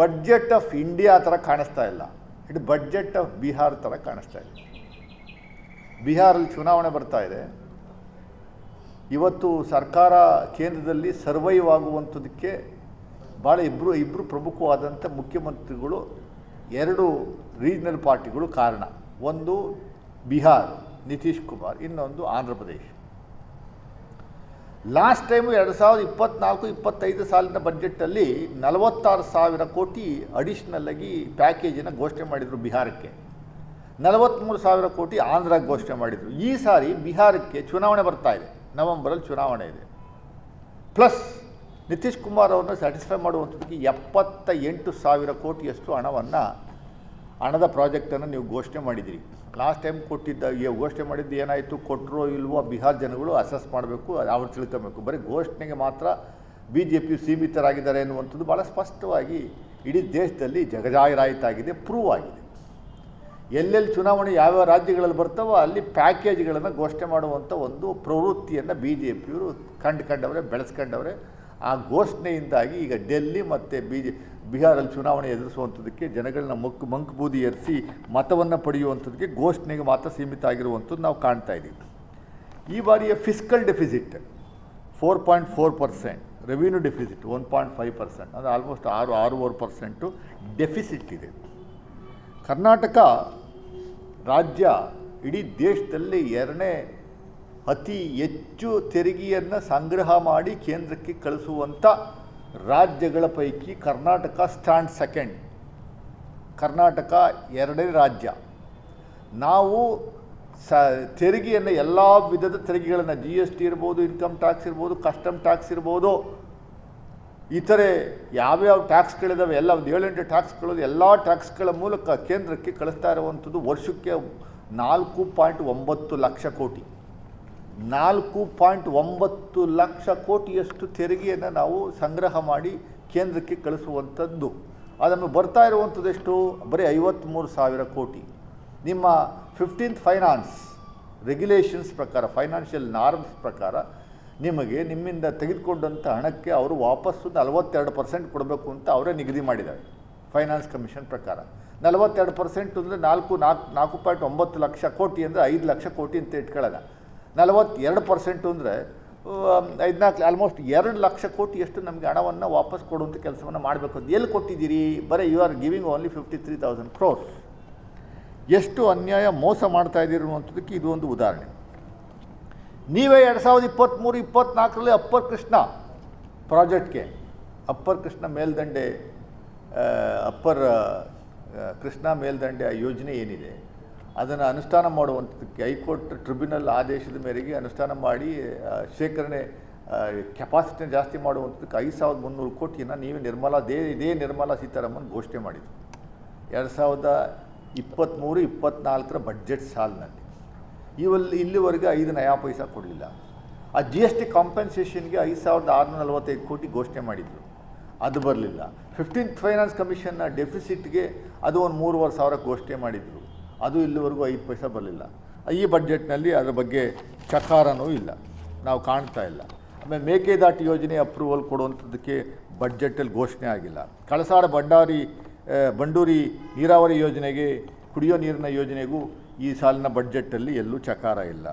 Budget of India ಥರ ಕಾಣಿಸ್ತಾ ಇಲ್ಲ. ಇಟ್ ಬಡ್ಜೆಟ್ ಆಫ್ ಬಿಹಾರ್ ಥರ ಕಾಣಿಸ್ತಾ ಇದೆ ಬಿಹಾರಲ್ಲಿ ಚುನಾವಣೆ ಬರ್ತಾ ಇದೆ. ಇವತ್ತು ಸರ್ಕಾರ ಕೇಂದ್ರದಲ್ಲಿ ಸರ್ವೈವ್ ಆಗುವಂಥದ್ದಕ್ಕೆ ಭಾಳ ಇಬ್ಬರು ಇಬ್ಬರು ಪ್ರಮುಖವಾದಂಥ ಮುಖ್ಯಮಂತ್ರಿಗಳು ಎರಡು ರೀಜನಲ್ ಪಾರ್ಟಿಗಳು ಕಾರಣ. ಒಂದು ಬಿಹಾರ್ ನಿತೀಶ್ ಕುಮಾರ್ ಇನ್ನೊಂದು ಆಂಧ್ರ ಪ್ರದೇಶ್ ಲಾಸ್ಟ್ ಟೈಮು ಎರಡು ಸಾವಿರದ ಇಪ್ಪತ್ನಾಲ್ಕು, ಇಪ್ಪತ್ತೈದು ಸಾಲಿನ ಬಜೆಟ್ಟಲ್ಲಿ ನಲವತ್ತಾರು ಸಾವಿರ ಕೋಟಿ ಅಡಿಷ್ನಲ್ಲಾಗಿ ಪ್ಯಾಕೇಜನ್ನು ಘೋಷಣೆ ಮಾಡಿದರು ಬಿಹಾರಕ್ಕೆ. ನಲವತ್ತ್ಮೂರು ಸಾವಿರ ಕೋಟಿ ಆಂಧ್ರ ಘೋಷಣೆ ಮಾಡಿದರು. ಈ ಸಾರಿ ಬಿಹಾರಕ್ಕೆ ಚುನಾವಣೆ ಬರ್ತಾ ಇದೆ. ನವೆಂಬರಲ್ಲಿ ಚುನಾವಣೆ ಇದೆ. ಪ್ಲಸ್ ನಿತೀಶ್ ಕುಮಾರ್ ಅವರನ್ನು ಸ್ಯಾಟಿಸ್ಫೈ ಮಾಡುವಂಥದ್ದಕ್ಕೆ ಎಪ್ಪತ್ತ ಎಂಟು ಸಾವಿರ ಕೋಟಿಯಷ್ಟು ಹಣವನ್ನು ಹಣದ ಪ್ರಾಜೆಕ್ಟನ್ನು ನೀವು ಘೋಷಣೆ ಮಾಡಿದಿರಿ ಲಾಸ್ಟ್ ಟೈಮ್ ಕೊಟ್ಟಿದ್ದ ಘೋಷಣೆ ಮಾಡಿದ್ದು ಏನಾಯಿತು, ಕೊಟ್ಟರೋ ಇಲ್ವೋ ಬಿಹಾರ್ ಜನಗಳು ಅಸೆಸ್ ಮಾಡಬೇಕು, ಅವ್ರು ತಿಳ್ಕೊಬೇಕು. ಬರೀ ಘೋಷಣೆಗೆ ಮಾತ್ರ ಬಿ ಜೆ ಪಿ ಸೀಮಿತರಾಗಿದ್ದಾರೆ ಎನ್ನುವಂಥದ್ದು ಭಾಳ ಸ್ಪಷ್ಟವಾಗಿ ಇಡೀ ದೇಶದಲ್ಲಿ ಜಗಜಾಹಿರಾಯಿತಾಗಿದೆ ಪ್ರೂವ್ ಆಗಿದೆ. ಎಲ್ಲೆಲ್ಲಿ ಚುನಾವಣೆ ಯಾವ್ಯಾವ ರಾಜ್ಯಗಳಲ್ಲಿ ಬರ್ತಾವೋ ಅಲ್ಲಿ ಪ್ಯಾಕೇಜ್ಗಳನ್ನು ಘೋಷಣೆ ಮಾಡುವಂಥ ಒಂದು ಪ್ರವೃತ್ತಿಯನ್ನು ಬಿ ಜೆ ಪಿಯವರು ಕಂಡವರೇ, ಬೆಳೆಸ್ಕೊಂಡವ್ರೆ. ಆ ಘೋಷಣೆಯಿಂದಾಗಿ ಈಗ ಡೆಲ್ಲಿ ಮತ್ತು ಬಿ ಜೆ ಬಿಹಾರಲ್ಲಿ ಚುನಾವಣೆ ಎದುರಿಸುವಂಥದ್ದಕ್ಕೆ ಜನಗಳನ್ನ ಮಕ್ ಮಂಕ್ ಬೂದಿ ಎರಿಸಿ ಮತವನ್ನು ಪಡೆಯುವಂಥದ್ದಕ್ಕೆ ಘೋಷಣೆಗೆ ಮಾತ್ರ ಸೀಮಿತ ಆಗಿರುವಂಥದ್ದು ನಾವು ಕಾಣ್ತಾ ಇದ್ದೀವಿ. ಈ ಬಾರಿಯ fiscal deficit four point four percent, revenue deficit one point five percent, ಅಂದರೆ ಆಲ್ಮೋಸ್ಟ್ ಆರು, ಆರೂವರೆ ಪರ್ಸೆಂಟು ಡೆಫಿಸಿಟ್ ಇದೆ. ಕರ್ನಾಟಕ ರಾಜ್ಯ ಇಡೀ ದೇಶದಲ್ಲಿ ಎರಡನೇ ಅತಿ ಹೆಚ್ಚು ತೆರಿಗೆಯನ್ನು ಸಂಗ್ರಹ ಮಾಡಿ ಕೇಂದ್ರಕ್ಕೆ ಕಳಿಸುವಂಥ ರಾಜ್ಯಗಳ ಪೈಕಿ ಕರ್ನಾಟಕ ಸ್ಟ್ಯಾಂಡ್ ಸೆಕೆಂಡ್. ಕರ್ನಾಟಕ ಎರಡನೇ ರಾಜ್ಯ. ನಾವು ಸ, ತೆರಿಗೆಯನ್ನು ಎಲ್ಲ ವಿಧದ ತೆರಿಗೆಗಳನ್ನು ಜಿ ಎಸ್ ಟಿ ಇರ್ಬೋದು ಇನ್ಕಮ್ ಟ್ಯಾಕ್ಸ್ ಇರ್ಬೋದು ಕಸ್ಟಮ್ ಟ್ಯಾಕ್ಸ್ ಇರ್ಬೋದು, ಇತರೆ ಯಾವ್ಯಾವ ಟ್ಯಾಕ್ಸ್ಗಳಿದ್ದಾವೆ ಎಲ್ಲ ಒಂದು ಏಳೆಂಟು ಟ್ಯಾಕ್ಸ್ಗಳು ಎಲ್ಲ ಟ್ಯಾಕ್ಸ್ಗಳ ಮೂಲಕ ಕೇಂದ್ರಕ್ಕೆ ಕಳಿಸ್ತಾ ಇರುವಂಥದ್ದು ವರ್ಷಕ್ಕೆ ನಾಲ್ಕು ಪಾಯಿಂಟ್ ಒಂಬತ್ತು ಲಕ್ಷ ಕೋಟಿ. ನಾಲ್ಕು ಪಾಯಿಂಟ್ ಒಂಬತ್ತು ಲಕ್ಷ ಕೋಟಿಯಷ್ಟು ತೆರಿಗೆಯನ್ನು ನಾವು ಸಂಗ್ರಹ ಮಾಡಿ ಕೇಂದ್ರಕ್ಕೆ ಕಳಿಸುವಂಥದ್ದು. ಅದನ್ನು ಬರ್ತಾ ಇರುವಂಥದ್ದೆಷ್ಟು ಬರೀ ಐವತ್ತ್ಮೂರು ಸಾವಿರ ಕೋಟಿ. ನಿಮ್ಮ ಫಿಫ್ಟೀನ್ತ್ ಫೈನಾನ್ಸ್ ರೆಗ್ಯುಲೇಷನ್ಸ್ ಪ್ರಕಾರ ಫೈನಾನ್ಷಿಯಲ್ ನಾರ್ಮ್ಸ್ ಪ್ರಕಾರ ನಿಮಗೆ ನಿಮ್ಮಿಂದ ತೆಗೆದುಕೊಂಡಂಥ ಹಣಕ್ಕೆ ಅವರು ವಾಪಸ್ಸು ನಲವತ್ತೆರಡು ಪರ್ಸೆಂಟ್ ಕೊಡಬೇಕು ಅಂತ ಅವರೇ ನಿಗದಿ ಮಾಡಿದ್ದಾರೆ ಫೈನಾನ್ಸ್ ಕಮಿಷನ್ ಪ್ರಕಾರ. ನಲವತ್ತೆರಡು ಪರ್ಸೆಂಟ್ ಅಂದರೆ ನಾಲ್ಕು ನಾಲ್ಕು ನಾಲ್ಕು ಪಾಯಿಂಟ್ ಒಂಬತ್ತು ಲಕ್ಷ ಕೋಟಿ ಅಂದರೆ ಐದು ಲಕ್ಷ ಕೋಟಿ ಅಂತ ಇಟ್ಕೊಳ್ಳೋಣ. ನಲವತ್ತೆರಡು ಪರ್ಸೆಂಟು ಅಂದರೆ ಐದ್ನಾಲ್ಕು ಆಲ್ಮೋಸ್ಟ್ ಎರಡು ಲಕ್ಷ ಕೋಟಿಯಷ್ಟು ನಮಗೆ ಹಣವನ್ನು ವಾಪಸ್ ಕೊಡುವಂಥ ಕೆಲಸವನ್ನು ಮಾಡಬೇಕು. ಅಂತ ಎಲ್ಲಿ ಕೊಟ್ಟಿದ್ದೀರಿ? ಬರೀ you are giving only fifty three thousand crores ಎಷ್ಟು ಅನ್ಯಾಯ ಮೋಸ ಮಾಡ್ತಾ ಇದ್ದೀರಿ ಅನ್ನುವಂಥದ್ದಕ್ಕೆ ಇದು ಒಂದು ಉದಾಹರಣೆ. ನೀವೇ ಎರಡು ಸಾವಿರದ ಇಪ್ಪತ್ತ್ಮೂರು ಇಪ್ಪತ್ತ್ನಾಲ್ಕರಲ್ಲಿ ಅಪ್ಪರ್ ಕೃಷ್ಣ ಪ್ರಾಜೆಕ್ಟ್ಗೆ, ಅಪ್ಪರ್ ಕೃಷ್ಣ ಮೇಲ್ದಂಡೆ ಅಪ್ಪರ್ ಕೃಷ್ಣ ಮೇಲ್ದಂಡೆ ಆ ಯೋಜನೆ ಏನಿದೆ? ಅದನ್ನು ಅನುಷ್ಠಾನ ಮಾಡುವಂಥದ್ದಕ್ಕೆ ಹೈಕೋರ್ಟ್ ಟ್ರಿಬ್ಯುನಲ್ ಆದೇಶದ ಮೇರೆಗೆ ಅನುಷ್ಠಾನ ಮಾಡಿ ಶೇಖರಣೆ ಕೆಪಾಸಿಟಿನ ಜಾಸ್ತಿ ಮಾಡುವಂಥದ್ದಕ್ಕೆ ಐದು ಸಾವಿರದ ಮುನ್ನೂರು ಕೋಟಿಯನ್ನು ನೀವೇ ನಿರ್ಮಲಾ, ದೇ, ಇದೇ ನಿರ್ಮಲಾ ಸೀತಾರಾಮನ್ ಘೋಷಣೆ ಮಾಡಿದ್ರು. ಎರಡು ಸಾವಿರದ ಇಪ್ಪತ್ತ್ಮೂರು, ಇಪ್ಪತ್ತ್ನಾಲ್ಕರ ಬಡ್ಜೆಟ್ ಸಾಲಿನಲ್ಲಿ. ಇವಲ್ಲಿ, ಇಲ್ಲಿವರೆಗೆ ಐದು ನಯಾ ಪೈಸಾ ಕೊಡಲಿಲ್ಲ. ಆ ಜಿ ಎಸ್ ಟಿ ಕಾಂಪೆನ್ಸೇಷನ್ಗೆ ಐದು ಸಾವಿರದ ಆರುನೂರ ನಲವತ್ತೈದು ಕೋಟಿ ಘೋಷಣೆ ಮಾಡಿದರು. ಅದು ಬರಲಿಲ್ಲ. ಫಿಫ್ಟೀನ್ತ್ ಫೈನಾನ್ಸ್ ಕಮಿಷನ್ನ ಡೆಫಿಸಿಟ್ಗೆ ಅದು ಒಂದು ಮೂರುವರೆ ಸಾವಿರ ಘೋಷಣೆ ಮಾಡಿದರು. ಅದು ಇಲ್ಲಿವರೆಗೂ ಐದು ಪೈಸೆ ಬರಲಿಲ್ಲ. ಈ ಬಜೆಟ್ನಲ್ಲಿ ಅದರ ಬಗ್ಗೆ ಚಕಾರನೂ ಇಲ್ಲ. ನಾವು ಕಾಣ್ತಾ ಇಲ್ಲ. ಆಮೇಲೆ ಮೇಕೆದಾಟು ಯೋಜನೆ ಅಪ್ರೂವಲ್ ಕೊಡುವಂಥದ್ದಕ್ಕೆ ಬಡ್ಜೆಟಲ್ಲಿ ಘೋಷಣೆ ಆಗಿಲ್ಲ. ಕಳಸಾಡ ಬಂಡಾರಿ ಬಂಡೂರಿ ನೀರಾವರಿ ಯೋಜನೆಗೆ ಕುಡಿಯೋ ನೀರಿನ ಯೋಜನೆಗೂ ಈ ಸಾಲಿನ ಬಡ್ಜೆಟ್ಟಲ್ಲಿ ಎಲ್ಲೂ ಚಕಾರ ಇಲ್ಲ.